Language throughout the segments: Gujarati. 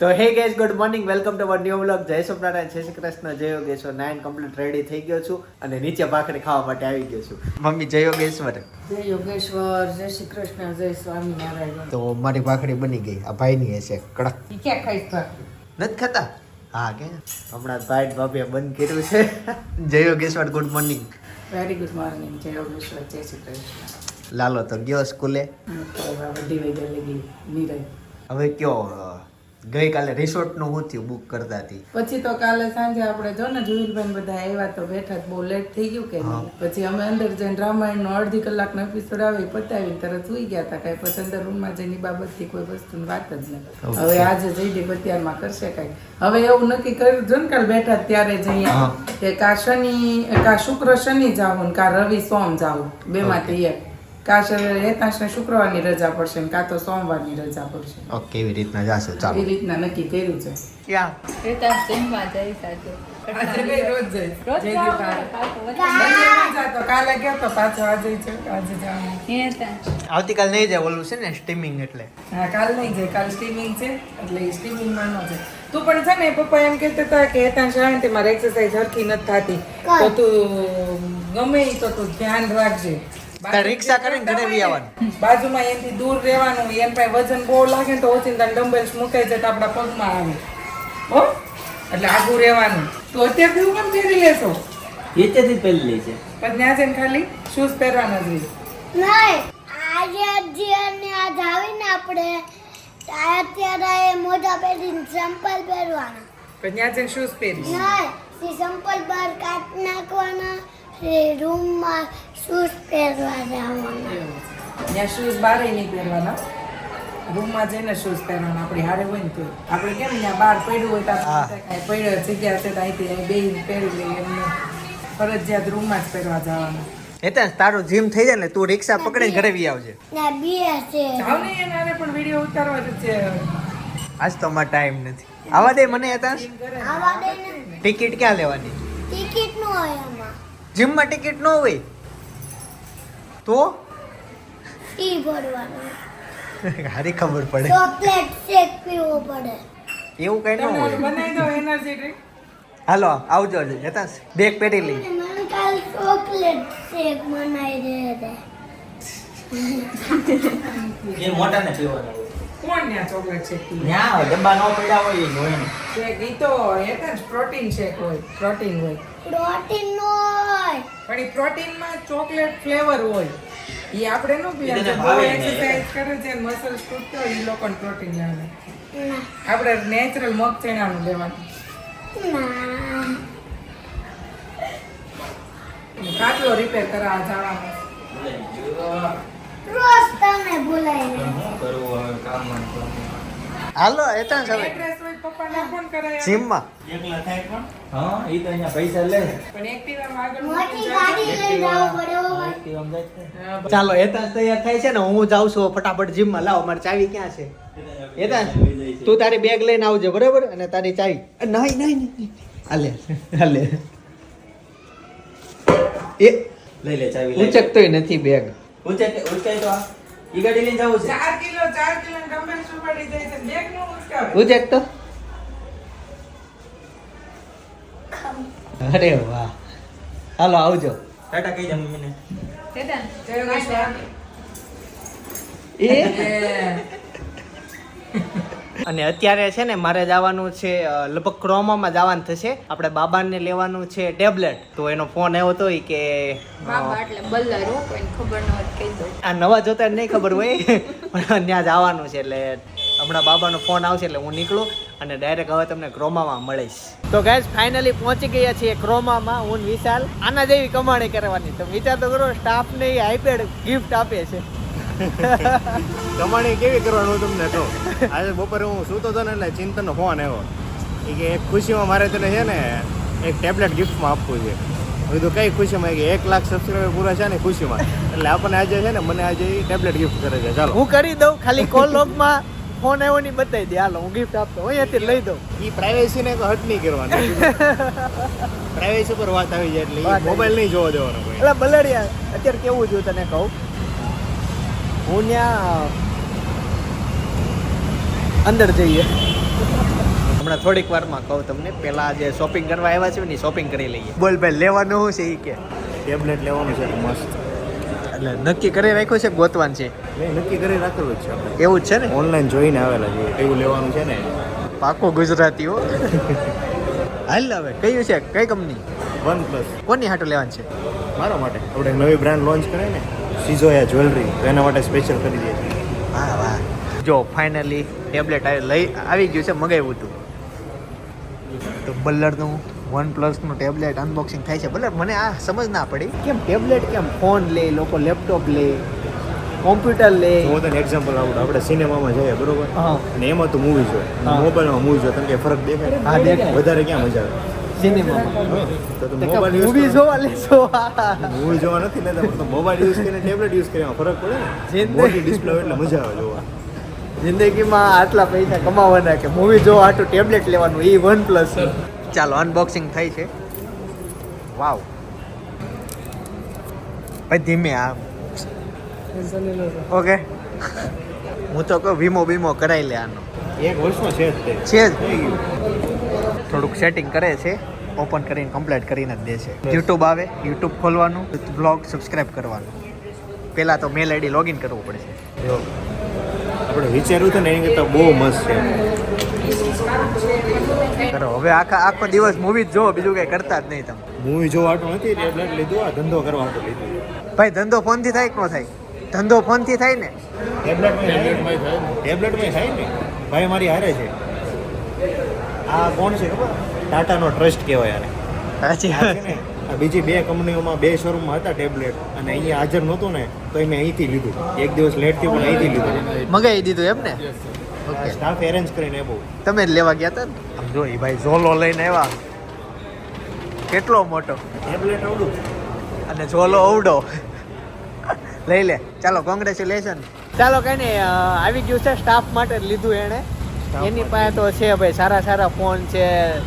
તો hey guys good morning welcome to our new vlog જય સોમનારાયણ જય શ્રી કૃષ્ણ. જય યોગેશ્વર. નાઇન કમ્પ્લીટ રેડી થઈ ગયો છું અને નીચે ભાખરી ખાવા માટે આવી ગયો છું. મમ્મી જય યોગેશ્વર. જય યોગેશ્વર જય શ્રી કૃષ્ણ જય સ્વામિનારાયણ. તો મારી ભાખરી બની ગઈ. આ ભાઈની હશે. કડક. ક્યાં ખાઈશ ભાખરી? નથી ખાતા? હા કે? હમણાં ભાઈ ભાભીએ બંધ કર્યું છે. જય Yogeshwar good morning very good morning જય યોગેશ્વર જય શ્રી કૃષ્ણ. લાલો તો ગયો સ્કૂલે. હવે કયો ગઈકાલે રિસોર્ટનું હું થયું બુક કરતા હતી. પછી તો કાલે સાંજે આપણે જો ને જુહિલબેન બધા આવ્યા તો બેઠા બહુ લેટ થઈ ગયું કે પછી અમે અંદર જઈને રામાયણનો અડધી કલાકનો એપિસોડ આવી પતાવી તરત સુઈ ગયા હતા. કાંઈ પછી અંદર રૂમમાં જઈને બાબત બાબતથી કોઈ વસ્તુની વાત જ નહીં હવે આજે જઈ બત્યારમાં કરશે કાંઈ. હવે એવું નક્કી કર્યું જો ને કાલે બેઠા ત્યારે જઈએ કે કા શનિ કા શુક્ર શનિ જાવું ને કા રવિ સોમ જાવું બેમાંથી એક. કા શ- હેતાંશને શુક્રવારની રજા પડશે ને કા તો સોમવારની રજા પડશે. ઓકે કેવી રીતના જાશો એ ચાલો રીતના નક્કી કર્યું છે. ક્યાં રીતા જમવા જઈ સાથે. આજે કઈ રોજ જઈશ. રોજ જય ત્યાં. આવતીકાલ નહીં જાય ઓલું છે ને સ્ટીમિંગ એટલે. હા કાલ નહીં જાય કાલ સ્ટીમિંગ છે એટલે સ્ટીમિંગ સ્ટીમિંગમાં ન જાય. તું પણ છે ને પપ્પા એમ કહેતા હતા કે હેતાંશ આવે તે મારે એક્સરસાઇઝ હરખી નથી થતી. તો તું ગમે તો તું ધ્યાન રાખજે. રિક્ષા કરીને ઘરે વી આવવાનું. બાજુમાં એનથી દૂર રહેવાનું એમ પાસે વજન બહુ લાગે ને તો ઓચિંતા ડમ્બેલ્સ મૂકાઈ જાય તો આપણા પગમાં આવે. હો? એટલે આગું રહેવાનું. તો અત્યારથી હું કેમ પહેરી લેશો? અત્યારથી પહેરી લે છે. પણ ત્યાં જઈને ખાલી શૂઝ પહેરવાના જ નહીં આજે જે અને આજ આવીને આપણે અત્યારે એ મોજા પહેરીને ચંપલ પહેરવાના. પણ ત્યાં જઈને શૂઝ પહેરી નહીં તે ચંપલ બહાર કાઢ નાખવાના એ રૂમમાં શૂઝ પહેરવા જવાના. ત્યાં શૂઝ બારે નહીં પહેરવાના. રૂમમાં જઈને શૂઝ પહેરવાના. આપણી હારે હોય ને તો. આપણે કેમ ત્યાં બહાર પડ્યું હોય તો પડ્યો જગ્યા છે તો અહીંથી અહીં બેહીને પહેરી લઈએ એમને. ફરજિયાત રૂમમાં જ પહેરવા જવાના. હેતા તારું જીમ થઈ જાય ને તું રિક્ષા પકડીને ઘરે વી આવજે. ને બે છે. જાવ ને એને પણ વીડિયો ઉતારવા જ છે. આજ તો મારો ટાઈમ નથી. આવા દે મને હતા આવા દે ટિકિટ ક્યાં લેવાની? ટિકિટ નો હોય એમાં જીમમાં ટિકિટ ન હોય. તો? ઈ ભરવાનું. હારી ખબર પડે. ચોકલેટ શેક પીવો પડે. એવું કઈ ન હોય. બનાવી દો એનર્જી ડ્રિંક હાલો આવજો જતા બેગ પહેરી લઈ. મને કાલ ચોકલેટ શેક બનાવી દે એ મોટાને પીવાના હોય. કોણ ત્યાં ચોકલેટ શેક પીવે? ન્યા ડબ્બા ન પડ્યા હોય એ શેક ઈ તો પ્રોટીન શેક હોય પ્રોટીન હોય. પ્રોટીન નો હોય. પણ એ પ્રોટીનમાં ચોકલેટ ફ્લેવર હોય. એ આપણે નો પીએ. જે બહુ એક્સરસાઇઝ કરે છે મસલ તૂટતો હોય એ લોકો પ્રોટીન લેવાનું આપણે નેચરલ મગ ચણાનું લેવાનું કાચલો રિપેર કરાવવા જવાનું રોજ તમે ભૂલાઈ પણ શું કરવું હવે કામમાં ને એ તો હવે. એડ્રેસ હોય પપ્પાને ફોન કરાય જીમમાં. એકલા થાય પણ હા ઈ તો અહીંયા પૈસા લે. પણ એક્ટિવામાં આગળ મોટી ગાડી લઈ જાવ. એક્ટિવા જાય ચાલો હેતા તૈયાર થાય છે ને હું જાઉં છું ફટાફટ જીમમાં. લાવ મારી ચાવી ક્યાં છે? હેતા તું તારી બેગ લઈને આવજે બરાબર? અને તારી ચાવી. અ, નહીં નહીં નહીં. હાલે હાલે. એ લઈ લે ચાવી લઈ ઉચકતોય નથી બેગ ઉંચાઈ ઉચકાય તો આ. ઈ ગાડી લઈને જવું છે? 4 કિલો 4 કિલો ડમ્બેલ સુપાડી જાય છે. બેગ નો ઉચકાવે. ઉચક તો. અરે વાહ. હાલો આવજો. ટાટા કહી જા મમ્મીને. ટાટા જય એ. અને અત્યારે છે ને મારે જવાનું છે લગભગ ક્રોમામાં જવાનું થશે. આપણે બાબાને લેવાનું છે ટેબ્લેટ. તો એનો ફોન આવ્યો હતો કે. આ નવા જોતા નહીં ખબર હોય. પણ ત્યાં જવાનું છે એટલે હમણાં બાબાનો ફોન આવશે એટલે હું નીકળું અને ડાયરેક્ટ હવે તમને ક્રોમામાં મળીશ. તો ગાઈઝ ફાઇનલી પહોંચી ગયા છીએ ક્રોમામાં હું વિશાલ. આના જેવી કમાણી કરવાની. તો વિચાર તો કરો સ્ટાફને આઈપેડ ગિફ્ટ આપે છે. કમાણી કેવી કરવાનું હું તમને કહું આજે બપોરે હું સૂતો હતો ને એટલે ચિંતનનો ફોન આવ્યો એ કે એક ખુશીમાં મારે તને છે ને એક ટેબ્લેટ ગિફ્ટમાં આપવું છે. મેં કીધું કઈ ખુશીમાં? કે એક લાખ સબસ્ક્રાઈબર પૂરા છે ને ખુશીમાં. એટલે આપણને આજે છે ને મને આજે એ ટેબ્લેટ ગિફ્ટ કરે છે. ચાલો. હું કરી દઉં ખાલી કોલ લોગમાં ફોન આવ્યો નહીં બતાવી દે. હાલો હું ગિફ્ટ આપતો. અહીંયાથી લઈ દઉં. એ પ્રાઇવેસીને હટ નહીં કરવાની. પ્રાઇવેસી પર વાત આવી જાય એટલે મોબાઈલ નહીં જોવા દેવાનો એટલે બલડિયા અત્યારે કેવું જોયું તને કહું? હું ત્યાં અંદર જઈએ. હમણાં થોડીક વારમાં કહું તમને પેલા જે શોપિંગ કરવા આવ્યા છે ને શોપિંગ કરી લઈએ. બોલ ભાઈ લેવાનું શું છે એ કે? ટેબ્લેટ લેવાનું છે મસ્ત. એટલે નક્કી કરી રાખ્યું છે કે ગોતવાનું છે? મેં નક્કી કરી રાખેલું જ છે એવું જ છે ને? ઓનલાઈન જોઈને આવેલા છે એવું લેવાનું છે ને? પાકો ગુજરાતી હો. હાલ હવે કયું છે? કઈ કંપની વન પ્લસ કોની હાટું લેવાનું છે? મારા માટે. આપણે નવી બ્રાન્ડ લોન્ચ કરે ને. સિઝોયા જ્વેલરી તો એના માટે સ્પેશિયલ કરી છીએ વાહ વાહ. જો ફાઇનલી ટેબ્લેટ લઈ આવી ગયું છે મગાવ્યું હતું તો બલ્લરનું વન પ્લસનું ટેબ્લેટ અનબોક્સિંગ થાય છે. બલ્લર મને આ સમજ ના પડી. કેમ ટેબ્લેટ કેમ? ફોન લે લોકો લેપટોપ લે કોમ્પ્યુટર લે. હું તને એક્ઝામ્પલ આવું આપણે સિનેમામાં જઈએ બરોબર? અને એમાં તો મૂવી જોઈએ મોબાઈલમાં મૂવી જોઈએ તમને ફરક દેખાય? હા, દેખાય. વધારે ક્યાં મજા આવે? સિનેમામાં મૂવી જોવા લેશો. મૂવી જોવા નથી લેતા પણ તો મોબાઈલ યુઝ કરીને ટેબ્લેટ યુઝ કરીને ફરક પડે ને. જિંદગી- મોટી ડિસ્પ્લે એટલે મજા આવે જોવા. જિંદગીમાં આટલા પૈસા કમાવાના કે મૂવી જોવા આટલું ટેબ્લેટ લેવાનું એ વન પ્લસ ચાલો અનબોક્સિંગ થઈ છે. વાવ ભાઈ ધીમે આ. ઓકે હું તો કહું વીમો વીમો કરાવી લે આનો. એક વર્ષનો છે જ છે જ. થઈ ગયું. થોડુંક સેટિંગ કરે છે ઓપન કરીને કમ્પ્લીટ કરીને જ દે છે યુટ્યુબ આવે યુટ્યુબ ખોલવાનું બ્લોગ સબસ્ક્રાઇબ કરવાનું. પહેલાં તો મેલ આઈડી લોગિન કરવું પડશે. આપણે વિચાર્યું હતું ને એની કરતાં બહુ મસ્ત છે. કરો હવે આખા આખો દિવસ મૂવી જ જો બીજું કંઈ કરતા જ નહીં તમે. મૂવી જોવા નથી ટેબ્લેટ લીધું આ ધંધો કરવા હાટું લીધું. ભાઈ ધંધો ફોનથી થાય કે ન થાય? ધંધો ફોનથી થાય ને? ટેબ્લેટમાં ટેબ્લેટમાં થાય ને? ભાઈ મારી હારે છે. આ કોણ છે ખબર? ટાટાનો ટ્રસ્ટ કહેવાય આને. સાચી આ ને આ બીજી બે કંપનીઓમાં બે શોરૂમમાં હતા ટેબ્લેટ અને અહીંયા હાજર નહોતું ને તો મેં અહીંથી લીધું. એક દિવસ લેટ થયું પણ અહીંથી લીધું. મગાવી દીધું એમ ને સ્ટાફ એરેન્જ કરીને બહુ તમે જ લેવા ગયા હતા ને? જો ઈ ભાઈ ઝોલો લઈને આવ્યા. કેટલો મોટો? ટેબ્લેટ અવડો. અને ઝોલો અવડો. લઈ લે. ચાલો કોંગ્રેચ્યુલેશન ચાલો કઈ નહીં આવી ગયું છે સ્ટાફ માટે લીધું એણે. એની પાસે તો છે ભાઈ સારા સારા ફોન છે.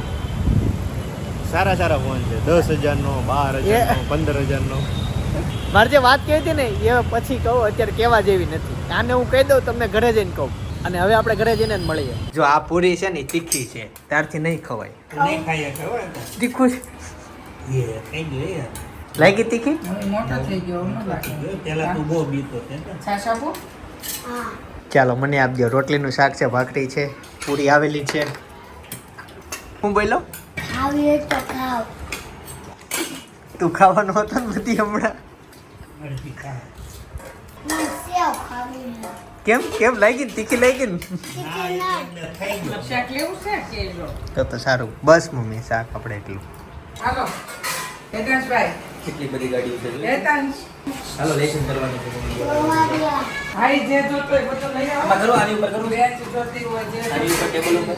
સારા સારા ફોન છે. દસ હજારનો બાર હજારનો એ- પંદર હજારનો. મારે જે વાત કહી હતી ને એ પછી કહું અત્યારે કહેવા જેવી નથી. આને હું કહી દઉં તમને ઘરે જઈને કહું. અને હવે આપણે ઘરે જઈને જ મળીએ. જો આ પૂરી છે ને તીખી છે. ત્યારથી નહીં ખવાય. નહીં ખાઈએ તીખું છે. લાગી તીખી? મોટો થઈ ગયો. પેલા તું બહુ બીતો છે છાશ હા. ચાલો મને આપજો રોટલીનું શાક છે ભાખરી છે પૂરી આવેલી છે. હું બોલો? તો ખાવ તું ખાવાનો હતો ને બધી હમણાં. કેમ કેમ? લાગી ને તીખી લાગી ને? તીખી ના. શાક લેવું છે કે લો? તો તો સારું. બસ મમ્મી શાક આપણે એટલું. હાલો. કેટલી બધી ગાડીઓ છે હાલો લેશન કરવાનું છે. ભાઈ જે જોતો હોય બધું લઈ આવો. કરું આની ઉપર કરું બેન્ચ જોતી હોય જે આની ઉપર ટેબલ ઉપર.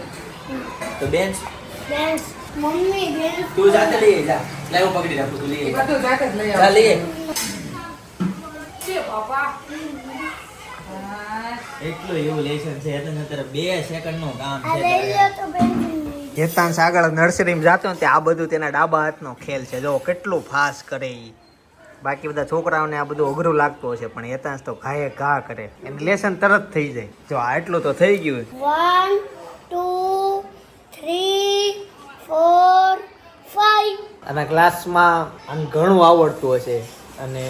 તો બેન્ચ બેન્ચ મમ્મી બેન્ચ તું જાતે લઈ જા. લાવ હું પકડી રાખું તું લઈ એ બધું જાતે જ લઈ જા આવો. લઈ છે બાપા. એટલું એવું લેશન છે એટલે અત્યારે બે સેકન્ડનું કામ છે લઈ લો તો બેન્ચ આગળ નર્સરીમાં જાતો ને તે આ બધું તેના ડાબા હાથનો ખેલ છે. જો કેટલું ફાસ્ટ કરે ઈ. બાકી બધા છોકરાઓને આ બધું અઘરું લાગતું હશે પણ હેતાંશ તો ઘાએ ઘા કરે. એને લેસન તરત થઈ જાય. જો આ એટલું તો થઈ ગયું one two three four five અને ક્લાસમાં આમ ઘણું આવડતું હશે અને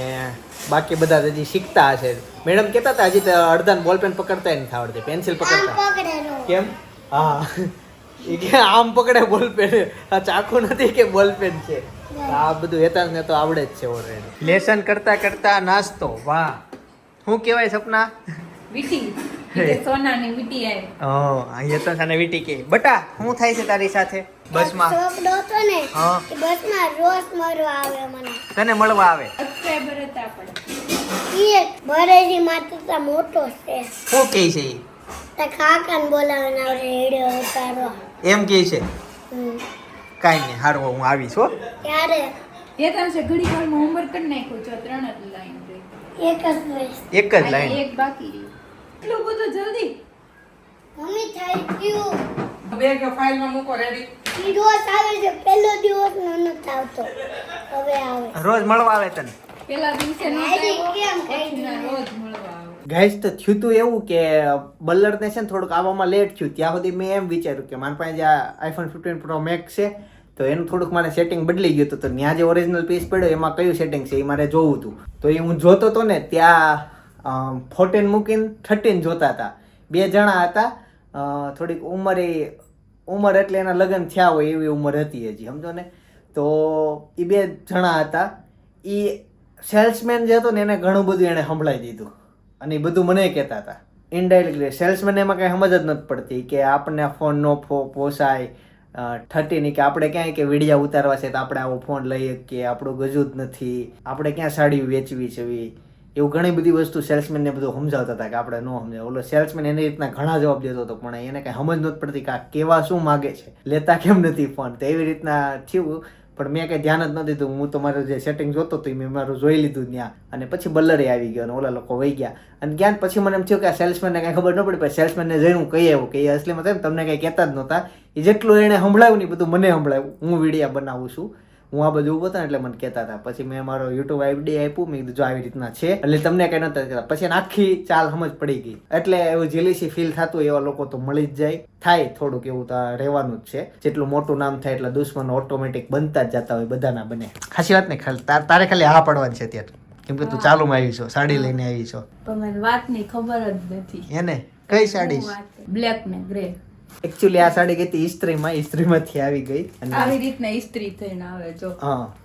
બાકી બધા હજી શીખતા હશે. મેડમ કહેતા હતા હજી તો અડધાને બોલપેન પકડતા નથી આવડતી પેન્સિલ પકડતા. કેમ? હા. એ કે આમ પકડે બોલપેન. આ ચાકુ નથી કે બોલપેન છે. આ બધું હેતાંશ ને તો આવડે જ છે ઓલરેડી લેસન કરતા કરતા નાસ્તો વાહ. શું કહેવાય સપના? વીટી. સોનાની વીટી આવી હા આ હેતાંશ અને વીટી કે. બટા શું થાય છે તારી સાથે બસમાં? ચોપડો હતો ને હા. બસમાં રોજ મળવા આવે મને. તને મળવા આવે? સબસ્ક્રાઈબર હતા એ માતા મોટો છે. શું કહે છે કાકાને બોલાવીને આવડે ઉતારવા. એમ કે છે. કાંઈ નહીં હારું હું આવીશ હો. ત્યારે એ તમને ઘડી વારમાં હોમવર્ક કરી નાખ્યું છો ત્રણ જ લાઈન એક જ વયસ એક જ લાઈન એક બાકી રહ્યું એટલું બધું જલ્દી? મમ્મી થઈ ગયું. કે ફાઇલમાં મૂકો રેડી ઈ રોજ આવે છે પહેલો દિવસ નો નથી આવતો. હવે આવે. રોજ મળવા આવે તને. પેલા દિવસે નહોતો આવ્યો? રોજ મળવા ગાઈસ તો થયું તું એવું કે બલ્લરને છે ને થોડુંક આવવામાં લેટ થયું. ત્યાં સુધી મેં એમ વિચાર્યું કે મારી પાસે જે આઈફોન ફિફ્ટીન પ્રો મેક્સ છે, તો એનું થોડુંક મારે સેટિંગ બદલી ગયું હતું. તો ત્યાં જે ઓરિજિનલ પીસ પડ્યો, એમાં કયું સેટિંગ છે એ મારે જોવું હતું. તો એ હું જોતો હતો ને ત્યાં ફોર્ટીન મૂકીને થર્ટીન જોતા હતા. બે જણા હતા. થોડીક ઉંમરે, ઉંમર એટલે એના લગ્ન થયા હોય એવી ઉંમર હતી હજી, સમજો ને? તો એ બે જણા હતા. એ સેલ્સમેન જે હતો ને એને ઘણું બધું એણે સંભળાવી દીધું. અને એ બધું મને કહેતા હતા. ઇનડાયરેક્ટલી સેલ્સમેન એમાં કાંઈ સમજ જ નથી પડતી કે આપણને ફોન નો પોસાય થર્ટીની કે આપણે ક્યાંય કે વિડીયા ઉતારવા છે તો આપણે આવો ફોન લઈ શકીએ, આપણું ગજું જ નથી, આપણે ક્યાં સાડી વેચવી છે એવું ઘણી બધી વસ્તુ સેલ્સમેનને બધું સમજાવતા હતા કે આપણે ન સમજાવ ઓલો સેલ્સમેન એની રીતના ઘણા જવાબ દેતો હતો, પણ એને કાંઈ સમજ નથી પડતી કે આ કેવા શું માગે છે. લેતા કેમ નથી ફોન તો એવી રીતના થયું. પણ મેં કંઈ ધ્યાન જ ન દીધું. હું તો મારું જે સેટિંગ જોતો એ મેં મારું જોઈ લીધું ત્યાં. અને પછી બલ્લરે આવી ગયો અને ઓલા લોકો વહી ગયા. અને ત્યાં પછી મને એમ થયું કે આ સેલ્સમેનને કાંઈ ખબર ન પડી, પણ સેલ્સમેનને જઈને કહી આવ્યું કે એ અસલીમાં થાય તમને કાંઈ કહેતા જ નહોતા. એ જેટલું એણે સંભળાવ્યું ને બધું મને સંભળાવ્યું. હું વિડીયા બનાવું છું. હું આ બધું હતો એટલે મને કહેતા હતા. પછી મેં મારો યુટ્યુબ આઈડી આપ્યું. મેં કીધું જો આવી રીતના છે. એટલે તમને કંઈ નતા કહેતા. પછી આખી ચાલ સમજ પડી ગઈ. એટલે એવું જેલીસી ફીલ થતું એવા લોકો તો મળી જ જાય. થાય થોડુંક એવું તો રહેવાનું જ છે. જેટલું મોટું નામ થાય એટલે દુશ્મનો ઓટોમેટિક બનતા જ જતા હોય બધાના બને. ખાસી વાત નહીં ખાલી તાર- ખાલી હા પડવાની છે અત્યારે. કેમ કે તું ચાલુમાં આવી છો સાડી લઈને આવી છો. પણ મને વાતની ખબર જ નથી. એને? કઈ સાડી? બ્લેક ને ગ્રે. એકચ્યુઅલી આ સાડી ગઈ ઇસ્ત્રીમાં ઇસ્ત્રીમાંથી આવી ગઈ આવી રીતના ઇસ્ત્રી થઈને આવે જો.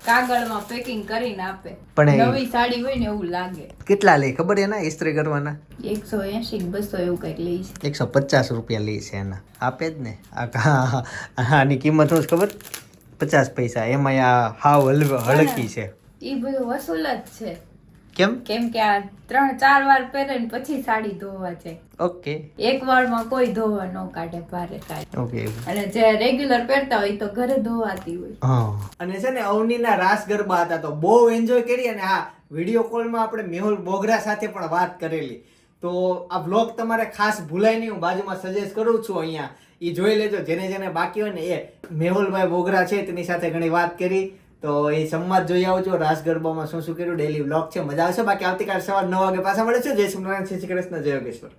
કાગળમાં પેકિંગ કરીને આપે. પણ નવી સાડી હોય ને એવું લાગે. કેટલા લે? ખબર એના ઇસ્ત્રી કરવાના? એકસો એસી બસો એવું કંઈક લે છે એકસો પચાસ રૂપિયા લે છે એના. આપે જ ને. આ આની કિંમત શું ખબર? પચાસ પૈસા. એમાં આ હાવ હલવ હળકી છે. એ બધું વસૂલ જ છે. કેમ? કેમ કે આ ત્રણ ચાર વાર પહેરે ને પછી સાડી ધોવા છે. ઓકે. એક વારમાં કોઈ ધોવા ન કાઢે ભારે કાઢે ઓકે. અને જે રેગ્યુલર પહેરતા હોય તો ઘરે ધોવાતી હોય. હા. અને છે ને અવનીના રાસ ગરબા હતા તો બહુ એન્જોય કરી અને હા વીડિયો કોલમાં આપણે મેહુલ બોગરા સાથે પણ વાત કરેલી. તો આ બ્લોગ તમારે ખાસ ભૂલાય નહીં. હું બાજુમાં સજેસ્ટ કરું છું અહીંયા. એ જોઈ લેજો. જેને જેને બાકી હોય ને એ મેહુલભાઈ બોગરા છે તેની સાથે ઘણી વાત કરી. તો એ સંવાદ જોઈ આવજો. રાસ ગરબામાં શું શું કર્યું? ડેલી બ્લોગ છે. મજા આવશે. બાકી આવતીકાલ સવાર નવ વાગે પાછા મળે છે જય શ્રી કૃષ્ણ. જય શ્રી કૃષ્ણ. જય યોગેશ્વર.